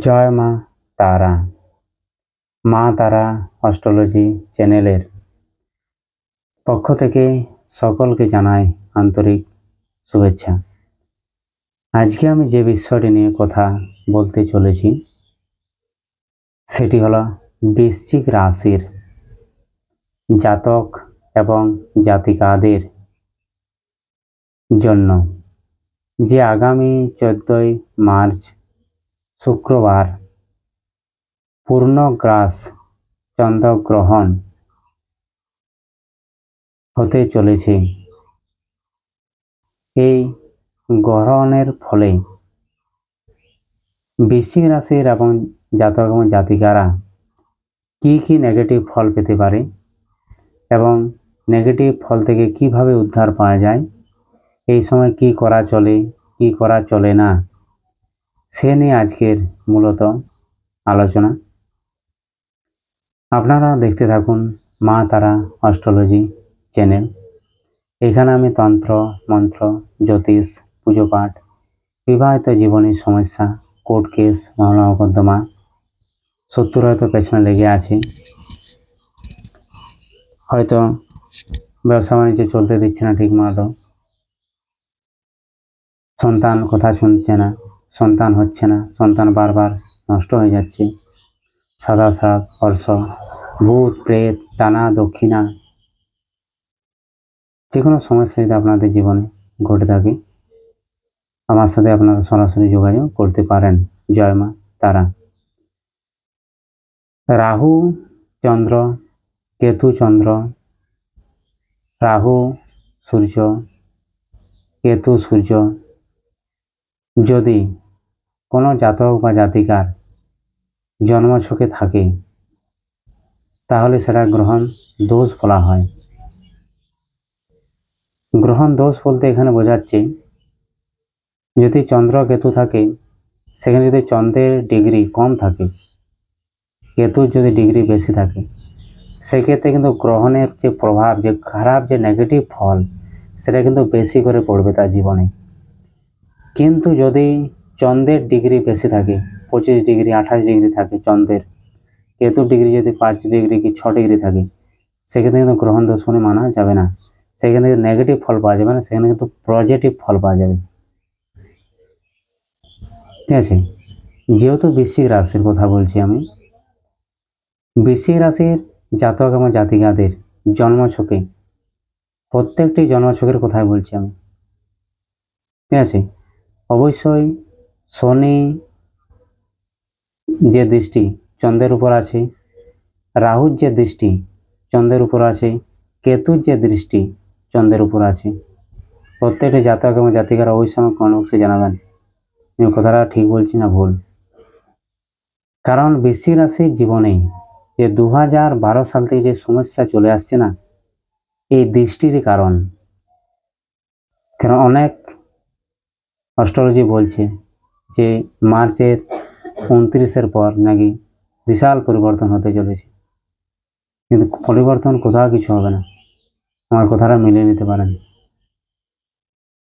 জয় মা তারা। মা তারা অস্ট্রোলজি চ্যানেলের পক্ষ থেকে সকলকে জানাই আন্তরিক শুভেচ্ছা। আজকে আমি যে বিষয়টি নিয়ে কথা বলতে চলেছি, সেটি হলো বৃশ্চিক রাশির জাতক এবং জাতিকাদের জন্য। যে আগামী চোদ্দই মার্চ শুক্রবার। পূর্ণগ্রাস চন্দ্রগ্রহণ হতে চলেছে। এই গ্রহণের ফলে বৃশ্চিক রাশির এবং জাতক এবং জাতিকারা কি কি নেগেটিভ ফল পেতে পারে এবং নেগেটিভ ফল থেকে কীভাবে উদ্ধার পাওয়া যায়? এই সময় কি করা চলে, কি করা চলে না? সে নিয়ে আজকের মূলত আলোচনা। আপনারা দেখতে থাকুন মা তারা অস্ট্রোলজি চ্যানেল। এখানে আমি তন্ত্র, মন্ত্র, জ্যোতিষ, পুজো পাঠ, বিবাহিত জীবনের সমস্যা, কোর্ট কেস, মামলা মোকদ্দমা শত্রুর হয়তো পেছনে লেগে আছে। হয়তো ব্যবসা বাণিজ্য চলতে দিচ্ছে না ঠিক মতো সন্তান কথা শুনছে না। সন্তান হচ্ছে না, সন্তান বারবার নষ্ট হয়ে যাচ্ছে। সাদা সাপ হর্ষ ভূত প্রেত টানা দক্ষিণা যে কোনো সমস্যা যদি আপনাদের জীবনে ঘটে থাকে। আমার সাথে আপনারা সরাসরি যোগাযোগ করতে পারেন। জয় মা, তারা। রাহু, চন্দ্র, কেতু, চন্দ্র। রাহু, সূর্য, কেতু, সূর্য। যদি কোনো জাতক বা জাতিকার জন্মছকে থাকে, তাহলে সেটা গ্রহণ দোষ বলা হয়। গ্রহণ দোষ বলতে এখানে বোঝাচ্ছে, যদি চন্দ্র কেতু থাকে, সেখানে যদি চন্দ্রের ডিগ্রি কম থাকে, কেতুর যদি ডিগ্রি বেশি থাকে, সেক্ষেত্রে কিন্তু গ্রহণের যে প্রভাব, যে খারাপ, যে নেগেটিভ ফল, সেটা কিন্তু বেশি করে পড়বে তার জীবনে। কিন্তু যদি চন্দ্রের ডিগ্রি বেশি থাকে, পঁচিশ ডিগ্রি আঠাশ ডিগ্রি থাকে চন্দ্রের কেতুর ডিগ্রি যদি পাঁচ ডিগ্রি কি ছ ডিগ্রি থাকে সেক্ষেত্রে কিন্তু গ্রহণ দোষ মনে মানা যাবে না। সেখানে নেগেটিভ ফল পাওয়া যাবে না, সেখানে কিন্তু পজিটিভ ফল পাওয়া যাবে। ঠিক আছে? যেহেতু বৃশ্চিক রাশির কথা বলছি আমি, বৃশ্চিক রাশির জাতক এবং জাতিকাদের জন্মছকে, প্রত্যেকটি জন্মছকের কথাই বলছি আমি। ঠিক আছে? অবশ্যই শনি যে দৃষ্টি চন্দ্রের উপর আছে রাহুর যে দৃষ্টি চন্দ্রের উপর আছে কেতুর যে দৃষ্টি চন্দ্রের উপর আছে। প্রত্যেকটি জাতক এবং জাতিকারা অবশ্যই আমার কমেন্ট জানাবেন। কথাটা ঠিক বলছি না ভুল? কারণ বৃশ্চিক রাশির জীবনে যে দু সাল থেকে যে সমস্যা চলে আসছে না, এই দৃষ্টির কারণ। কারণ অনেক অস্ট্রোলজি বলছে যে মার্চের উনত্রিশের পর নাকি বিশাল পরিবর্তন হতে চলেছে। কিন্তু পরিবর্তন কোথাও কিছু হবে না। আমার কথাটা মিলিয়ে নিতে পারেন।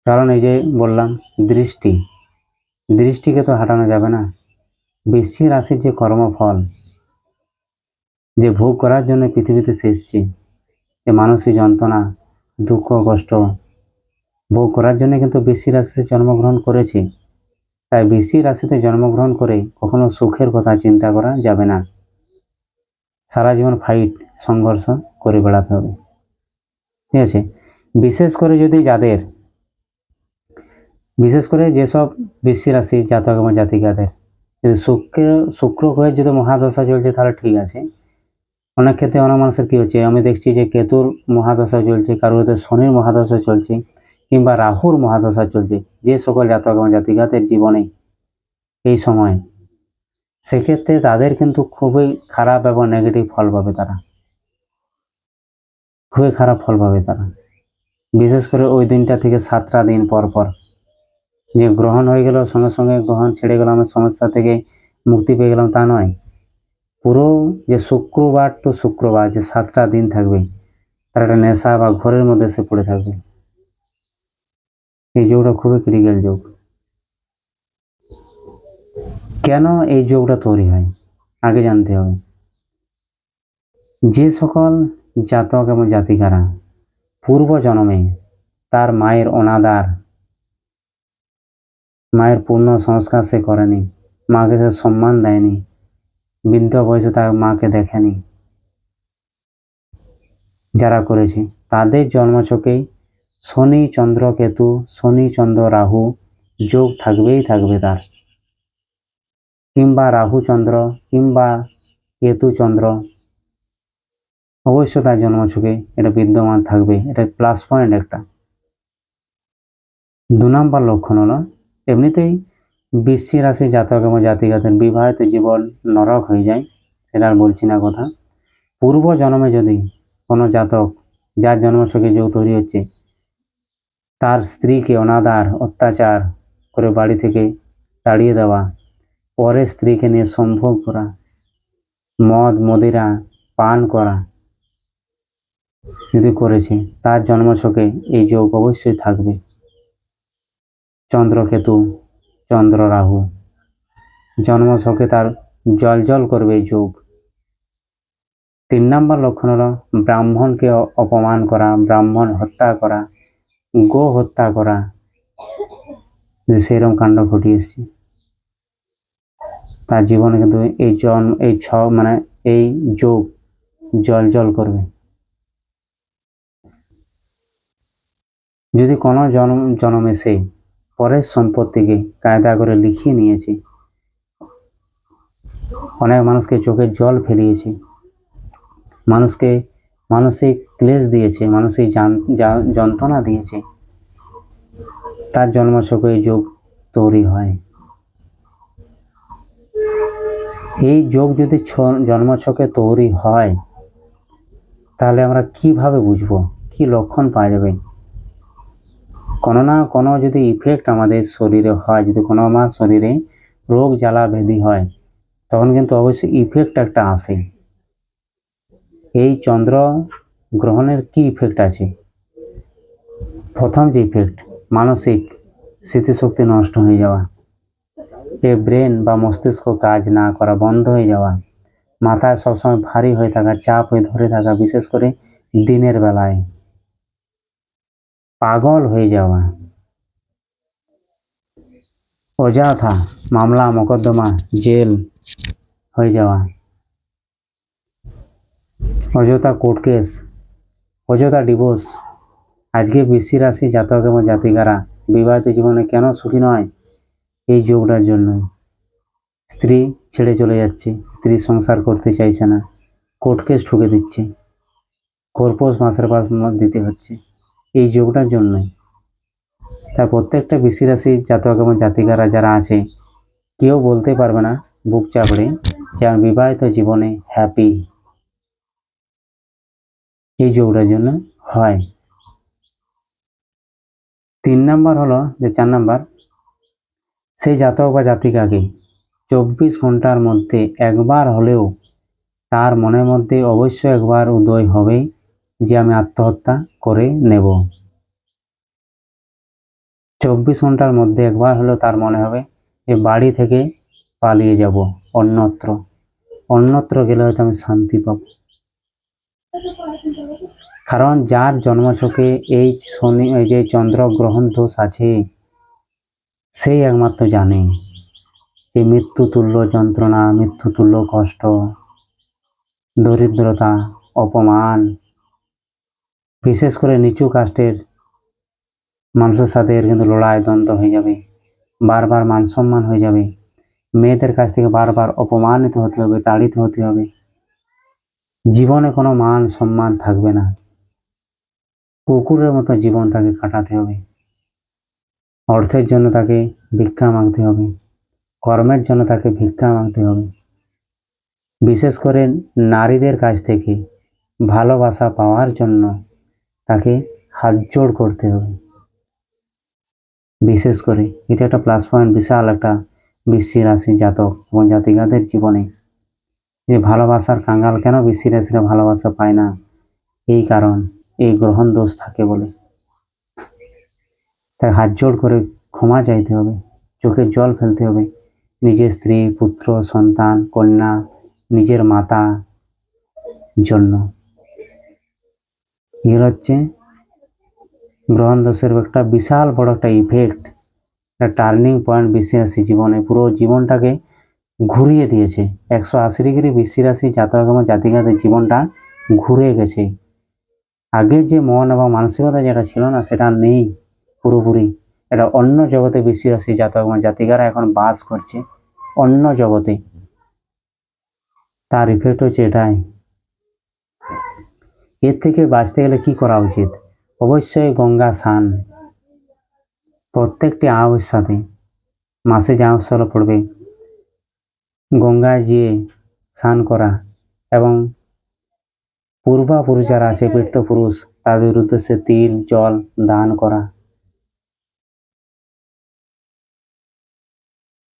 কারণ এই যে বললাম, দৃষ্টি। দৃষ্টিকে তো হাঁটানো যাবে না। বৃশ্চিক রাশির যে কর্মফল, যে ভোগ করার জন্য পৃথিবীতে এসছে যে মানসিক যন্ত্রণা, দুঃখ, কষ্ট ভোগ করার জন্য কিন্তু বৃশ্চিক রাশিতে জন্মগ্রহণ করেছে। তাই বৃশ্চিক রাশিতে জন্মগ্রহণ করে কখনো সুখের কথা চিন্তা করা যাবে না। সারা জীবন ফাইট সংঘর্ষ করে বেড়াতে হবে। ঠিক আছে? বিশেষ করে যদি যাদের, বিশেষ করে যেসব বৃশ্চিক রাশি জাতক এবং জাতিকাদের, যদি শুক্র শুক্র হয়ে যদি মহাদশা চলছে, তাহলে ঠিক আছে। অনেক ক্ষেত্রে অনেক মানুষের কী হচ্ছে? আমি দেখছি যে কেতুর মহাদশা চলছে, কারোর শনির মহাদশা চলছে। কিংবা রাহুর মহাদশা চলছে, যে সকল জাতক এবং জাতিকাদের জীবনে এই সময়, সেক্ষেত্রে তাদের কিন্তু খুবই খারাপ এবং নেগেটিভ ফল পাবে তারা। খুবই খারাপ ফল পাবে তারা। বিশেষ করে ওই দিনটা থেকে সাতটা দিন পর পর, যে গ্রহণ হয়ে গেল, সঙ্গে সঙ্গে গ্রহণ ছেড়ে গেল আমার সমস্যা থেকে মুক্তি পেয়ে গেলাম, তা নয়। পুরো যে শুক্রবার টু শুক্রবার যে সাতটা দিন থাকবে, তার একটা নেশা বা ঘরের মধ্যে সে পড়ে থাকবে। এই যোগটা খুবই ক্রিটিক্যাল যোগ। কেন এই যোগটা তৈরি হয়? আগে জানতে হবে। যে সকল জাতক এবং জাতিকারা পূর্ব জন্মে তার মায়ের অনাদার, মায়ের পূর্ণ সংস্কার সে করেনি, মাকে সে সম্মান দেয়নি, বৃদ্ধ বয়সে তার মাকে দেখেনি, যারা করেছে, তাদের জন্মছকেই শনি চন্দ্র কেতু, শনি চন্দ্র রাহু, যোগ থাকবেই থাকবে তার। কিংবা রাহু চন্দ্র, কিংবা কেতু চন্দ্র, অবশ্য তার জন্মছকে এটা বিদ্যমান থাকবে, এটা প্লাস পয়েন্ট একটা। দু নম্বর লক্ষণ হলো, এমনিতেই বৃশ্চি রাশি জাতক এবং জাতিকাদের বিবাহিত জীবন নরক হয়ে যায়, সেটা আর বলছি না কথা। পূর্ব জন্মে যদি কোনো জাতক, যার জন্মছকে যোগ তৈরি হচ্ছে তার স্ত্রীকে অনাদার অত্যাচার করে বাড়ি থেকে তাড়িয়ে দেওয়া। পরে স্ত্রীকে নিয়ে সম্ভব করা, মদ, মদিরা পান করা যদি করেছে, তার জন্মছকে এই যোগ অবশ্যই থাকবে। চন্দ্রকেতু চন্দ্র রাহু জন্মছকে তার জল জল করবে এই যোগ। তিন নম্বর লক্ষণ হলো ব্রাহ্মণকে অপমান করা, ব্রাহ্মণ হত্যা করা গো হত্যা করা, যে সেরকম কাণ্ড ঘটিয়ে এসছে তার জীবনে কিন্তু এই জন, এই ছ মানে এই যোগ জল জল করবে। যদি কোনো জন্ম, জন্মে সে পরের সম্পত্তিকে কায়দা করে লিখিয়ে নিয়েছে, অনেক মানুষকে চোখে জল ফেলিয়েছে, মানুষকে মানসিক ক্লেশ দিয়েছে, মানসিক যন্ত্রণা দিয়েছে। তার জন্মছকে যোগ তৈরি হয়। এই যোগ যদি জন্মছকে তৈরি হয়, তাহলে আমরা কীভাবে বুঝব? কি লক্ষণ পাওয়া যাবে? কোনো না কোনো যদি ইফেক্ট আমাদের শরীরে হয়, যদি কোনো আমার শরীরে রোগ, জ্বালা, ব্যাধি হয়, তখন কিন্তু অবশ্যই ইফেক্ট একটা আসে। এই চন্দ্র গ্রহণের কি ইফেক্ট আছে? প্রথম যে ইফেক্ট মানসিক স্মৃতিশক্তি নষ্ট হয়ে যাওয়া। এ ব্রেন বা মস্তিষ্ক কাজ না করা বন্ধ হয়ে যাওয়া। মাথায় সবসময় ভারী হয়ে থাকা, চাপ হয়ে ধরে থাকা, বিশেষ করে দিনের বেলায়। পাগল হয়ে যাওয়া। অযথা মামলা, মোকদ্দমা, জেল হয়ে যাওয়া। অযথা কোর্ট কেস, অযথা ডিভোর্স। আজকে বৃষ্টি রাশি জাতক এবং জাতিকারা, বিবাহিত জীবনে কেন সুখী নয়? এই যোগটার জন্যই স্ত্রী ছেড়ে চলে যাচ্ছে, স্ত্রী সংসার করতে চাইছে না, কোর্ট কেস ঠুকে দিচ্ছে কর্পোস মাসের পাস দিতে হচ্ছে। এই যোগটার জন্যই তাই প্রত্যেকটা বৃষ্টি রাশি জাতক এবং জাতিকারা যারা আছে, কেউ বলতে পারবে না, বুক চাপড়ে, যে আমি বিবাহিত জীবনে হ্যাপি এই যোগটার জন্য হয়। তিন নাম্বার হলো যে চার নাম্বার, সেই জাতক বা জাতিকাকে চব্বিশ ঘণ্টার মধ্যে একবার হলেও তার মনের মধ্যে অবশ্যই একবার উদয় হবে যে আমি আত্মহত্যা করে নেব। চব্বিশ ঘণ্টার মধ্যে একবার হলেও তার মনে হবে যে বাড়ি থেকে পালিয়ে যাব অন্যত্র। অন্যত্র গেলে হয়তো আমি শান্তি পাব। কারণ যার জন্মছকে এই শনি, এই যে চন্দ্র গ্রহণ দোষ আছে, সেই একমাত্র জানে যে মৃত্যু তুল্য যন্ত্রণা, মৃত্যু তুল্য কষ্ট, দরিদ্রতা, অপমান, বিশেষ করে নিচু কাস্টের মানুষের সাথে এর কিন্তু লড়াই, দ্বন্দ্ব হয়ে যাবে, বারবার মান সম্মান হয়ে যাবে। মেয়েদের কাছ থেকে বারবার অপমানিত হতে হবে, তাড়িত হতে হবে। জীবনে কোনো মান সম্মান থাকবে না। কুকুরের মতো জীবন তাকে কাটাতে হবে। অর্থের জন্য তাকে ভিক্ষা মাগতে হবে। কর্মের জন্য তাকে ভিক্ষা মাগতে হবে। বিশেষ করে নারীদের কাছ থেকে ভালোবাসা পাওয়ার জন্য তাকে হাত জোড় করতে হবে। বিশেষ করে এটা একটা প্লাস পয়েন্ট বিশাল একটা বৃষ্টি রাশি জাতক এবং জাতিকাদের জীবনে যে ভালোবাসার কাঙ্গাল কেন বৃষ্টি রাশিরা ভালোবাসা পায় না? এই কারণ, এই গ্রহণ দোষ থাকে বলে। তাই হাত জোড় করে ক্ষমা চাইতে হবে, চোখের জল ফেলতে হবে। নিজের স্ত্রী, পুত্র, সন্তান, কন্যা, নিজের মাতা জন্য। এর হচ্ছে গ্রহণ দোষের একটা বিশাল বড় একটা ইফেক্ট একটা টার্নিং পয়েন্ট রাশি জীবনে। পুরো জীবনটাকে ঘুরিয়ে দিয়েছে। একশো আশি ডিগ্রি বৃষ্টি রাশি জাতক এবং জাতিকাদের জীবনটা ঘুরে গেছে। আগে যে মন এবং মানসিকতা যেটা ছিল না, সেটা নেই পুরোপুরি। এটা অন্য জগতে বৃষ্টি রাশি জাতক এবং জাতিকারা এখন বাস করছে অন্য জগতে। তার ইফেক্ট হচ্ছে এটাই। এর থেকে বাঁচতে গেলে কি করা উচিত? অবশ্যই গঙ্গা স্নান। প্রত্যেকটি আওয়ার সাথে। মাসে যে আওয়ার পড়বে গঙ্গায় যেয়ে স্নান করা এবং পূর্বাপুরুষ যারা আছে পুরুষ তাদের উদ্দেশ্যে তিল জল দান করা।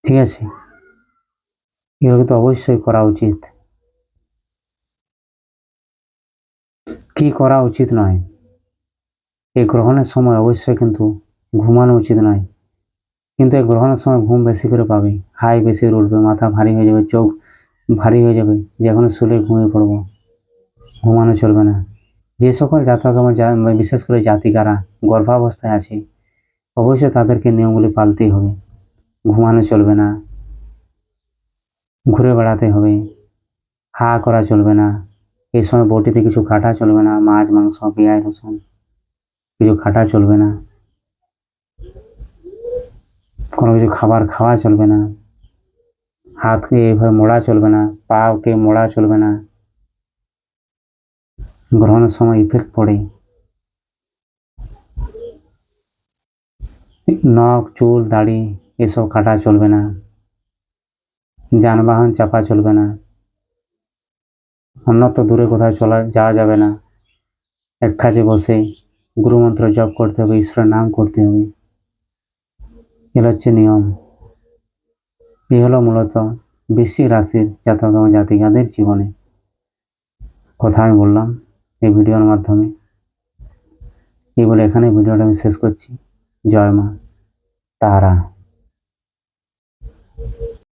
ঠিক আছে? এগুলো তো অবশ্যই করা উচিত। কি করা উচিত নয়? এই গ্রহণের সময় অবশ্যই কিন্তু ঘুমানো উচিত নয়। কিন্তু এই গ্রহণের সময় ঘুম বেশি করে পাবে। হাই বেশি করে উঠবে, মাথা ভারী হয়ে যাবে, চোখ ভারী হয়ে যাবে। যে যখন শুলে ঘুমিয়ে পড়ব। ঘুমানো চলবে না। যে সকল জাতক আমার বিশেষ করে জাতিকারা গর্ভাবস্থায় আছে, অবশ্যই তাদেরকে নিয়মগুলি পালতেই হবে। ঘুমানো চলবে না। ঘুরে বেড়াতে হবে। হা করা চলবে না। এই সময় বটিতে কিছু কাটা চলবে না। মাছ, মাংস, পেঁয়াজ, রসুন, কিছু কাটা চলবে না। কোনো কিছু খাবার খাওয়া চলবে না। হাতকে এইভাবে মোড়া চলবে না, পাকে মোড়া চলবে না। গ্রহণের সময় ইফেক্ট পড়ে। নখ, চুল, দাড়ি এসব কাটা চলবে না। যানবাহন চাপা চলবে না। অন্যত্র দূরে কোথাও চলা, যাওয়া যাবে না। এক কাছে বসে গুরুমন্ত্র জপ করতে হবে, ঈশ্বরের নাম করতে হবে। এগুলো হচ্ছে নিয়ম। এই হলো মূলত বৃশ্চিক রাশির জাতক এবং জাতিকাদের জীবনে। কথা আমি বললাম এই ভিডিওর মাধ্যমে। এই বলে এখানে ভিডিওটা আমি শেষ করছি। জয় মা, তারা।